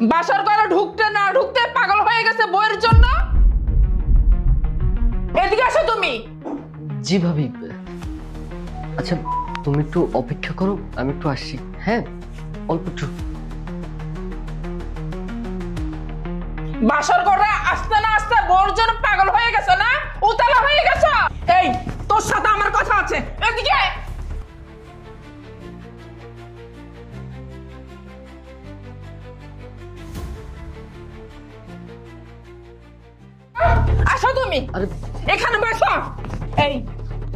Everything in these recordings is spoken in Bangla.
বাসার ঘরে ঢুকতে না ঢুকতে পাগল হয়ে গেছে বইয়ের জন্য? এদিকে আসো তুমি। জি ভাবি। আচ্ছা তুমি একটু অপেক্ষা করো আমি একটু আসি হ্যাঁ অল্প একটু। বাসর ঘরে আসতে না আসতে বউর জন্য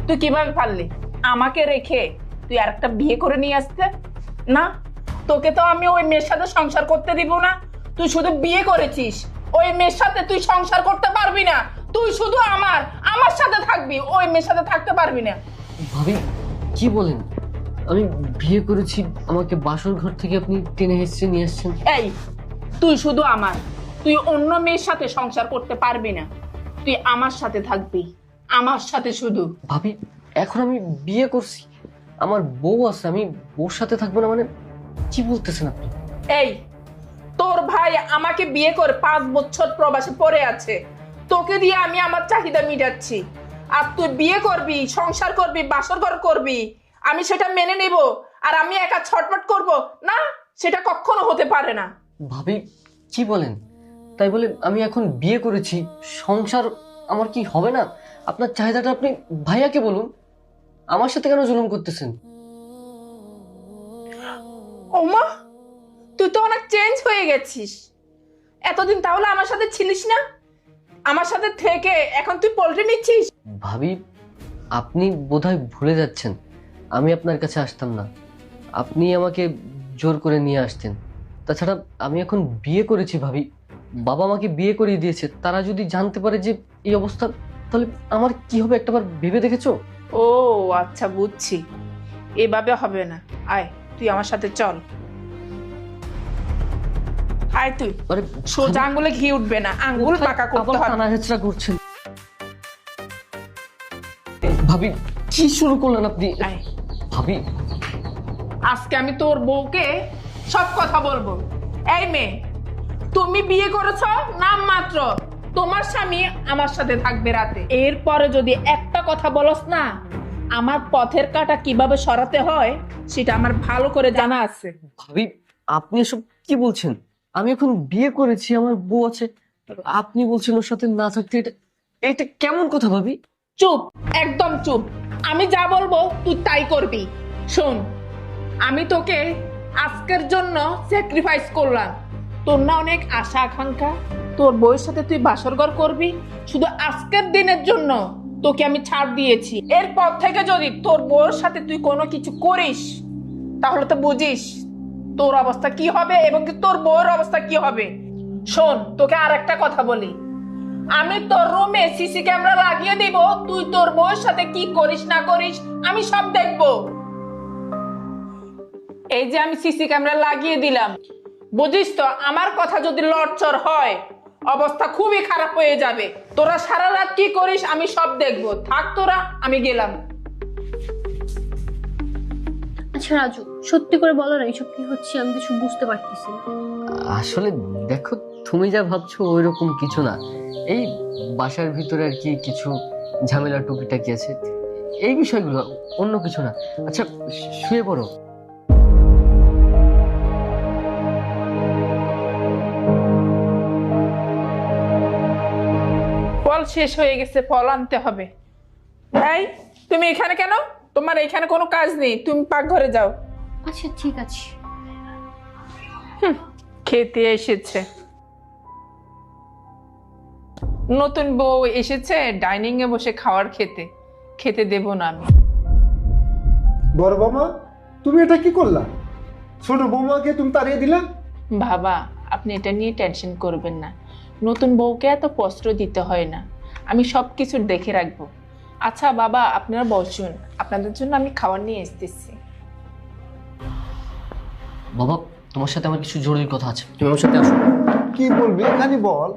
তুই কীভাবে পারলি? আমাকে রেখে তুই আর একটা বিয়ে করে নিয়ে আসতে? না তোকে তো আমি ওই মেয়ের সাথে সংসার করতে দিব না। তুই শুধু বিয়ে করেছিস। ওই মেয়ের সাথে তুই সংসার করতে পারবি না। তুই শুধু আমার আমার সাথে থাকবি। ওই মেয়ের সাথে থাকতে পারবি না। ভাবি কি বলেন? আমি বিয়ে করেছি আমাকে বাসর ঘর থেকে আপনি টেনে হেসে নিয়ে আসছেন। এই তুই শুধু আমার। তুই অন্য মেয়ের সাথে সংসার করতে পারবি না। তুই আমার সাথে থাকবি। আমার সাথে শুধু। ভাবি এখন আমি বিয়ে করছি। আমার বউ আছে আমি বউর সাথে থাকব না মানে কি বলতেছেন আপনি? এই তোর ভাই আমাকে বিয়ে করে পাঁচ বছর প্রবাসে পড়ে আছে। তোকে দিয়ে আমি আমার চাহিদা মিটাচ্ছি। আর তুই বিয়ে করবি সংসার করবি বাসর ঘর করবি আমি সেটা মেনে নেব। আর আমি একা ছটমট করব না সেটা কখনো হতে পারে না। ভাবি কি বলেন? তাই বলে আমি এখন বিয়ে করেছি সংসার আমার কি হবে না? আপনার চাহিদাটা আপনি ভাইয়াকে বলুন। আমার সাথে কেন জুলুম করতেছেন? ওমা তুই তো অনেক চেঞ্জ হয়ে গেছিস। এতদিন তাহলে আমার সাথে ছিলিস না? আমার সাথে থেকে এখন তুই পোল্ট্রি নিচ্ছিস? ভাবি আপনি বোধহয় ভুলে যাচ্ছেন। আমি আপনার কাছে আসতাম না। আপনি আমাকে জোর করে নিয়ে আসতেন। তাছাড়া আমি এখন বিয়ে করেছি ভাবি। বাবা আমাকে বিয়ে করিয়ে দিয়েছে তারা যদি জানতে পারে যে এই অবস্থা তাহলে আমার কি হবে একটাবার ভেবে দেখেছ? ও আচ্ছা বুঝছি। এভাবে হবে না। আয় তুই আমার সাথে চল। আয় তুই। আরে সোজা আঙ্গুলে ঘি উঠবে না। আঙ্গুল পাকা করতে আবার হবে। টানা হেচড়া করছেন। ভাবি কি শুরু করলেন আপনি? আয়। ভাবি। আজকে আমি তোর বউকে সব কথা বলব। এই মেয়ে তুমি বিয়ে করেছ? নাম মাত্র। তোমার স্বামী আমার সাথে থাকবে রাতে। এরপরে যদি একটা কথা বলস না আমার পথের কাটা কীভাবে সরাতে হয় সেটা আমার ভালো করে জানা আছে। ভাবি আপনি এসব কি বলছেন? আমি এখন বিয়ে করেছি আমার বউ আছে। আপনি বলছেন ওর সাথে না থাকতে এটা এটা কেমন কথা ভাবি? চুপ একদম চুপ। আমি যা বলব তুই তাই করবি। শোন আমি তোকে আজকের জন্য স্যাক্রিফাইস করলাম। তোর না অনেক আশা, আকাঙ্ক্ষা। তোর বউয়ের সাথে তুই বাসরঘর করবি? শুধু আজকের দিনের জন্য তোকে আমি ছাড় দিয়েছি। এরপর থেকে যদি তোর বউয়ের সাথে তুই কোনো কিছু করিস, তাহলে তো বুঝিস তোর অবস্থা কি হবে এবং তোর বউয়ের অবস্থা কি হবে। শোন, তোকে আর একটা কথা বলি। আমি তোর রুমে সিসি ক্যামেরা লাগিয়ে দিব, তুই তোর বউয়ের সাথে কি করিস, না করিস, আমি সব দেখব। এই যে আমি সিসি ক্যামেরা লাগিয়ে দিলাম। বুঝিস তো আমার কথা যদি লড়চড় হয় অবস্থা খুবই খারাপ হয়ে যাবে। তোরা সারা রাত কি করিস আমি সব দেখব। থাক তোরা আমি গেলাম। আচ্ছা রাজু সত্যি করে বলো না এইসব কি হচ্ছে আমি কিছু বুঝতে পারতেছি না। আসলে দেখো তুমি যা ভাবছ ওই রকম কিছু না। এই বাসার ভিতরে আর কি কিছু ঝামেলা টুকিটাকি আছে এই বিষয়গুলো অন্য কিছু না। আচ্ছা শুয়ে পড়ো। ফল শেষ হয়ে গেছে ফল আনতে হবে। এই তুমি এখানে কেন? তোমার এখানে কোনো কাজ নেই তুমি পাকঘরে যাও। আচ্ছা ঠিক আছে। খেতে এসেছে। নতুন বউ এসেছে ডাইনিং এ বসে খাওয়ার খেতে। খেতে দেব না আমি। বড় বৌমা তুমি এটা কি করলা? ছোট বৌমাকে তুমি তাড়িয়ে দিলা? বাবা আপনি এটা নিয়ে টেনশন করবেন না। নতুন বউকে এত কষ্ট দিতে হয় না। আমি সব কিছু দেখে রাখব। আচ্ছা বাবা আপনারা বসুন। আপনাদের জন্য আমি খাবার নিয়ে এসতেছি বাবা তোমার সাথে আমার কিছু জরুরি কথা আছে। তুমি আমার সাথে আসো। কি বলবি? এখানে বল।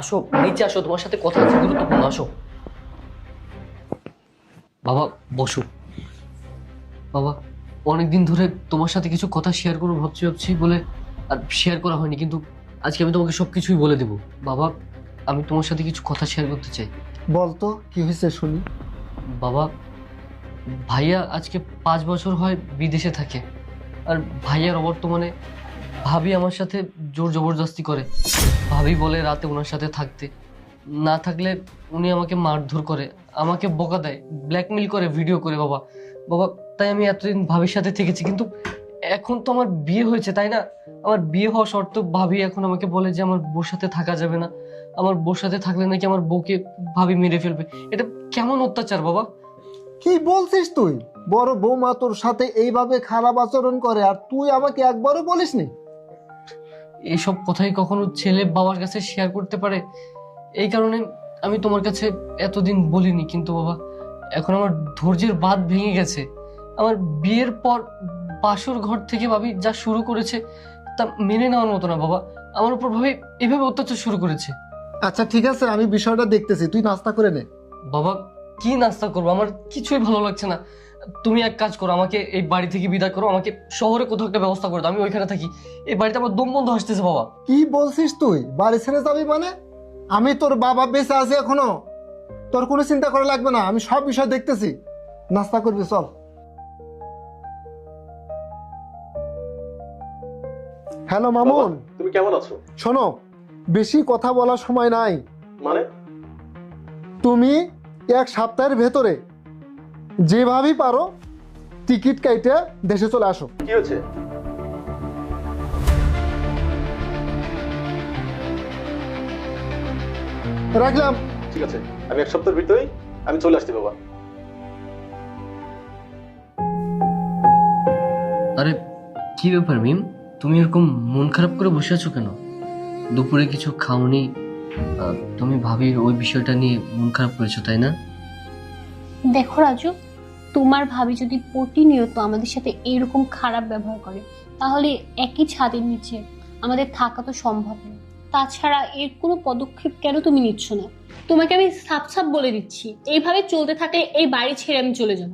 আসো নিচে আসো তোমার সাথে কথা আছে গুরুত্বপূর্ণ আসো। বাবা বসো। বাবা অনেকদিন ধরে তোমার সাথে কিছু কথা শেয়ার করব ভাবছি ভাবছি বলে আর শেয়ার করা হয়নি কিন্তু আজকে আমি তোমাকে সব কিছুই বলে দেবো। বাবা আমি তোমার সাথে কিছু কথা শেয়ার করতে চাই। বলতো কি হয়েছে শুনি। বাবা ভাইয়া আজকে পাঁচ বছর হয় বিদেশে থাকে। আর ভাইয়ার অবর্তমানে ভাবি আমার সাথে জোর জবরদস্তি করে। ভাবি বলে রাতে ওনার সাথে থাকতে। না থাকলে উনি আমাকে মারধর করে আমাকে বকা দেয় ব্ল্যাকমেল করে ভিডিও করে বাবা। বাবা তাই আমি এতদিন ভাবির সাথে থেকেছি কিন্তু এখন তো আমার বিয়ে হয়েছে তাই না? আমার বিয়ে হওয়া শর্ত ভাবি এখন আমাকে বলে যে আমার বউর সাথে থাকা যাবে না। আমার বউর সাথে থাকলে নাকি আমার বউকে ভাবি মেরে ফেলবে। এটা কেমন অত্যাচার বাবা? কি বলছিস তুই? বড় বৌমা তোর সাথে এইভাবে খারাপ আচরণ করে আর তুই আমাকে একবারও বলিস বলিসনি? এইসব কথাই কখনো ছেলে বাবার কাছে শেয়ার করতে পারে? এই কারণে আমি তোমার কাছে এতদিন বলিনি কিন্তু বাবা এখন আমার ধৈর্যের বাঁধ ভেঙে গেছে। আমার বিয়ের পর বাসর ঘর থেকে ভাবি যা শুরু করেছে তা মেনে নেওয়ার মতো না বাবা। আমার উপর ভাবি এভাবে অত্যাচার শুরু করেছে। আচ্ছা ঠিক আছে আমি বিষয়টা দেখতেছি। তুই নাস্তা করে নে। বাবা কি নাস্তা করব? আমার কিছুই ভালো লাগছে না। তুমি এক কাজ করো আমাকে এই বাড়ি থেকে বিদায় করো আমাকে শহরে কোথাও একটা ব্যবস্থা করে দাও আমি ওইখানে থাকি। এই বাড়িতে আমার দম বন্ধ আসতেছে বাবা। কি বলছিস তুই? বাড়ি ছেড়ে যাবি মানে? আমি তোর বাবা বেঁচে আছি এখনও। তোর কোনো চিন্তা করা লাগবে না আমি সব বিষয় দেখতেছি। নাস্তা করবি চল। হ্যালো মামুন। তুমি কেমন আছো? শোনো বেশি কথা বলার সময় নাই। মানে? তুমি এক সপ্তাহের ভেতরে যেভাবেই পারো টিকিট কাইটে দেশে চলে আসো। কি হয়েছে রাখলাম। ঠিক আছে আমি এক সপ্তাহের ভিতরেই আমি চলে আসছি বাবা। আরে কি ব্যাপার মিম তুমি এরকম মন খারাপ করে বসে আছো কেন? দুপুরে কিছু খাওনি। তুমি ভাবির ওই বিষয়টা নিয়ে মন খারাপ করেছ তাই না? দেখো রাজু তোমার ভাবি যদি প্রতিনিয়ত আমাদের সাথে এরকম খারাপ ব্যবহার করে তাহলে একই ছাদের নিচে আমাদের থাকা তো সম্ভব না। তাছাড়া এর কোনো পদক্ষেপ কেন তুমি নিচ্ছ না? তোমাকে আমি সাপ সাপ বলে দিচ্ছি এইভাবে চলতে থাকলে এই বাড়ি ছেড়ে আমি চলে যাব।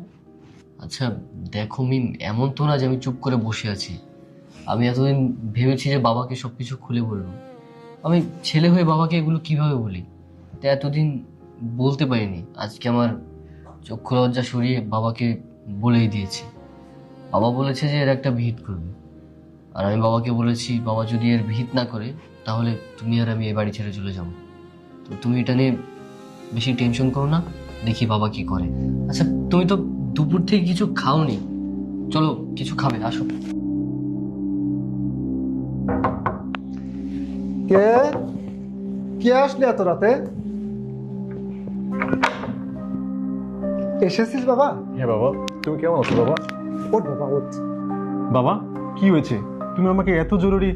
আচ্ছা দেখো মিম এমন তো না যে আমি চুপ করে বসে আছি। আমি এতদিন ভেবেছি যে বাবাকে সবকিছু খুলে বলব। আমি ছেলে হয়ে বাবাকে এগুলো কীভাবে বলি? তো এতদিন বলতে পারিনি। আজকে আমার চক্ষু লজ্জা সরিয়ে বাবাকে বলেই দিয়েছি। বাবা বলেছে যে এর একটা ভিত করবে। আর আমি বাবাকে বলেছি, বাবা যদি এর ভিত না করে, তাহলে তুমি আর আমি এই বাড়ি ছেড়ে চলে যাব। তো তুমি এটা নিয়ে বেশি টেনশন করো না, দেখি বাবা কি করে। আচ্ছা তুমি তো দুপুর থেকে কিছু খাওনি। চলো, কিছু খাবে, আসো। কে? কে আসলি এত রাতে? এসেছিস বাবা? হ্যাঁ বাবা তুমি কেমন আছো বাবা? ওঠ বাবা ওঠ। বাবা কি হয়েছে? তুমি আমাকে এত জরুরি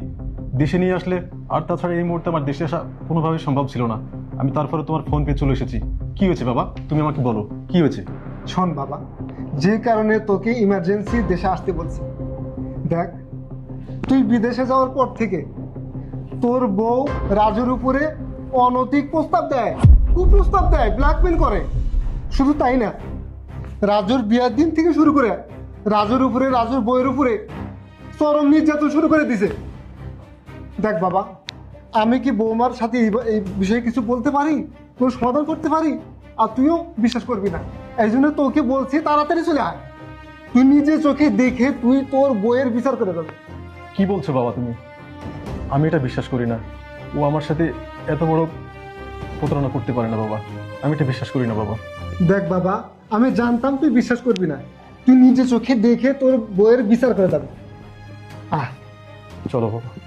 দেশে নিয়ে আসলে? আর তাছাড়া এই মুহূর্তে আমার দেশে আসা কোনোভাবেই সম্ভব ছিল না। আমি তারপরে তোমার ফোন পেয়ে চলে এসেছি। কি হয়েছে বাবা? তুমি আমাকে বলো কি হয়েছে? শোন বাবা যে কারণে তোকে ইমার্জেন্সি দেশে আসতে বলছি। দেখ তুই বিদেশে যাওয়ার পর থেকে তোর বউ রাজুর উপরে অনৈতিক প্রস্তাব দেয়, কুপ্রস্তাব দেয় ব্ল্যাকমেল করে। শুধু তাই না, রাজুর বিয়ার দিন থেকে শুরু করে রাজুর উপরে, রাজুর বইয়ের উপরে চরম নির্যাতন শুরু করে দিছে। দেখ বাবা, আমি কি বৌমার সাথে এই বিষয়ে কিছু বলতে পারি? কোনো সমাধান করতে পারি? আর তুইও বিশ্বাস করবি না। এই জন্য তোকে বলছি, তাড়াতাড়ি চলে আয়। তুই নিজে চোখে দেখে তুই তোর বইয়ের বিচার করে দেবে কি বলছো বাবা তুমি? আমি এটা বিশ্বাস করি না। ও আমার সাথে এত বড় প্রতারণা করতে পারে না বাবা। আমি এটা বিশ্বাস করি না বাবা। দেখ বাবা আমি জানতাম তুই বিশ্বাস করবি না। তুই নিজে চোখে দেখে তোর বইয়ের বিচার করে দেবে আহ চলো বাবা।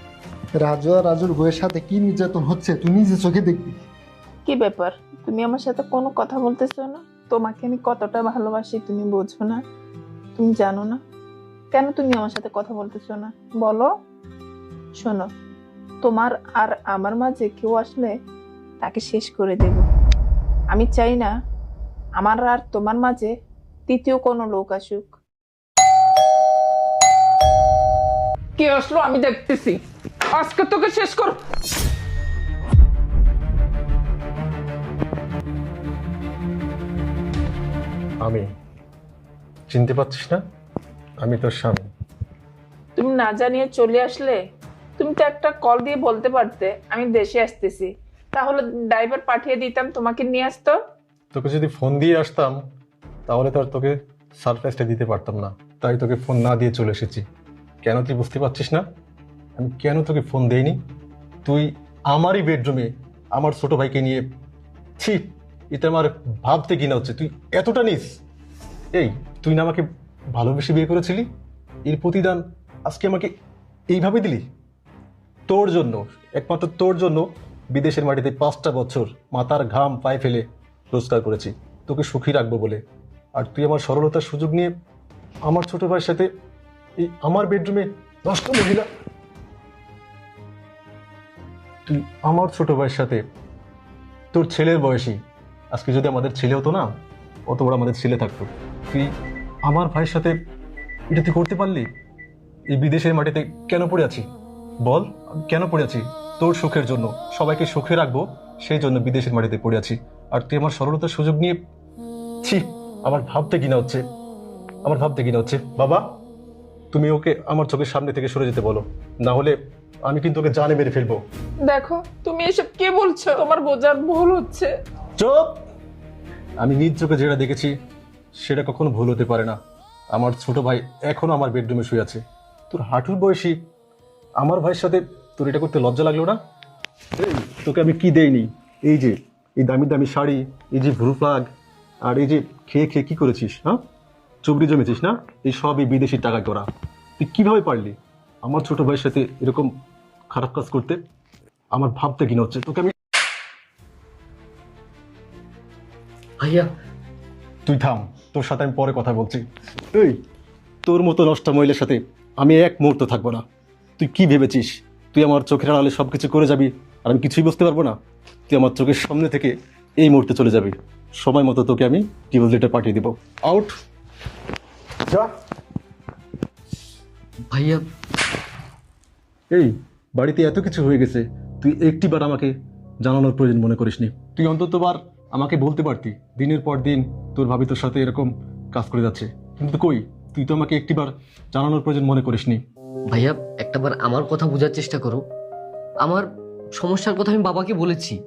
রাজু আর রাজুর বইয়ের সাথে কি নির্যাতন হচ্ছে তুই নিজে চোখে দেখবি। কি ব্যাপার? তুমি আমার সাথে কোনো কথা বলতেছো না? তোমাকে আমি কতটা ভালোবাসি তুমি বোঝো না। তুমি জানো না। কেন তুমি আমার সাথে কথা বলতেছো না? বলো। শোনো। তোমার আর আমার মাঝে কেউ আসলে তাকে শেষ করে দেব। আমি চাই না আমার আর তোমার মাঝে তৃতীয় কোনো লোক আসুক। কে আসলো আমি দেখতেছি। আজকে তোকে শেষ কর আমি চিনতে পারছিস না? আমি তোর স্বামী। তুমি না জানিয়ে চলে আসলে তুমি তো একটা কল দিয়ে বলতে পারতে, আমি দেশে আসতেছি। তাহলে ড্রাইভার পাঠিয়ে দিতাম, তোমাকে নিয়ে আসতো? তোকে যদি ফোন দিয়ে আসতাম, তাহলে তো আর তোকে সারপ্রাইজটা দিতে পারতাম না। তাই তোকে ফোন না দিয়ে চলে এসেছি। কেন তুই বুঝতে পারছিস না? আমি কেন তোকে ফোন দেইনি? তুই আমারই বেডরুমে আমার ছোট ভাইকে নিয়ে, ছি, এটা আমার ভাবতে কিনা হচ্ছে। তুই এতটা নিস? এই, তুই না আমাকে ভালোবেসে বিয়ে করেছিলি? এর প্রতিদান আজকে আমাকে এইভাবে দিলি? তোর জন্য, একমাত্র তোর জন্য বিদেশের মাটিতে পাঁচটা বছর মাথার ঘাম পায়ে ফেলে রোজগার করেছি। তোকে সুখী রাখব বলে। আর তুই আমার সরলতার সুযোগ নিয়ে আমার ছোট ভাইয়ের সাথে এই আমার বেডরুমে দশটা মহিলা তুই আমার ছোট ভাইয়ের সাথে তোর ছেলের বয়সী, আজকে যদি আমাদের ছেলে হতো না, অত বড় আমাদের ছেলে থাকতো। তুই আমার ভাইয়ের সাথে এটা তুই করতে পারলি? এই বিদেশের মাটিতে কেন পড়ে আছি বল কেন পড়ে আছি? তোর সুখের জন্য। সবাইকে সুখে রাখব সেই জন্য বিদেশের মাটিতে পড়ে আছি। আর তুই আমার সরলতার সুযোগ নিয়ে ছি আমার ভাবতে কিনা হচ্ছে। আমার ভাবতে কিনা হচ্ছে। বাবা তুমি ওকে আমার চোখের সামনে থেকে সরে যেতে বলো। না হলে আমি কিন্তু ওকে জানে মেরে ফেলব। দেখো তুমি এসব কে বলছো? তোমার বোঝার ভুল হচ্ছে। চুপ! আমি নিজ চোখে যেটা দেখেছি সেটা কখনো ভুল হতে পারে না। আমার ছোট ভাই এখনও আমার বেডরুমে শুয়ে আছে। তোর হাঁটুর বয়সী আমার ভাইয়ের সাথে তোর এটা করতে লজ্জা লাগল না? তোকে আমি কি দেইনি? এই যে, এই দামি দামি শাড়ি, এই যে ভ্রু প্লাগ আর এই যে খেয়ে খেয়ে কি করেছিস হ্যাঁ? চুবড়ি জমেছিস, না? এই সবই বিদেশি টাকা করা তুই কীভাবে পারলি আমার ছোট ভাইয়ের সাথে এরকম খারাপ কাজ করতে? আমার ভাবতে কিনা হচ্ছে। তোকে আমি ভাইয়া, তুই থাম। তোর সাথে আমি পরে কথা বলছি। এই, তোর মতো নষ্ট মহিলার সাথে আমি এক মুহূর্ত থাকব না। তুই কি ভেবেছিস? তুই আমার চোখের আড়ালে সব কিছু করে যাবি আর আমি কিছুই বুঝতে পারব না। তুই আমার চোখের সামনে থেকে এই মুহূর্তে চলে যাবি। সময় মতো তোকে আমি লেটার পাঠিয়ে দিব। আউট। যা। ভাইয়া। এই বাড়িতে এত কিছু হয়ে গেছে। তুই একটিবার আমাকে জানানোর প্রয়োজন মনে করিসনি। তুই অন্ততবার আমাকে বলতে পারতি দিনের পর দিন তোর ভাবি তোর সাথে এরকম কাজ করে যাচ্ছে। কিন্তু কই তুই তো আমাকে একটিবার জানানোর প্রয়োজন মনে করিসনি। ভাইয়া, একটাবার আমার কথা বোঝার চেষ্টা করো। আমার সমস্যার কথা আমি বাবাকে বলেছি।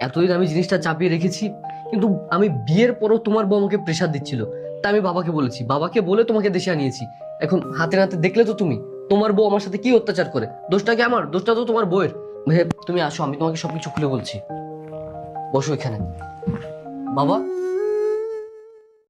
এতদিন আমি জিনিসটা চাপিয়ে রেখেছি, কিন্তু আমি বিয়ের পরও তোমার বউ আমাকে প্রেশার দিচ্ছিল। তা আমি বাবাকে বলেছি। বাবাকে বলে তোমাকে দেশে আনিয়েছি। এখন হাতে নাতে দেখলে তো তুমি, তোমার বউ আমার সাথে কি অত্যাচার করে? দোষটা কি আমার? দোষটা তো তোমার বউয়ের। ভাইয়া, তুমি আসো, আমি তোমাকে সবকিছু খুলে বলছি। বসো এখানে। বাবা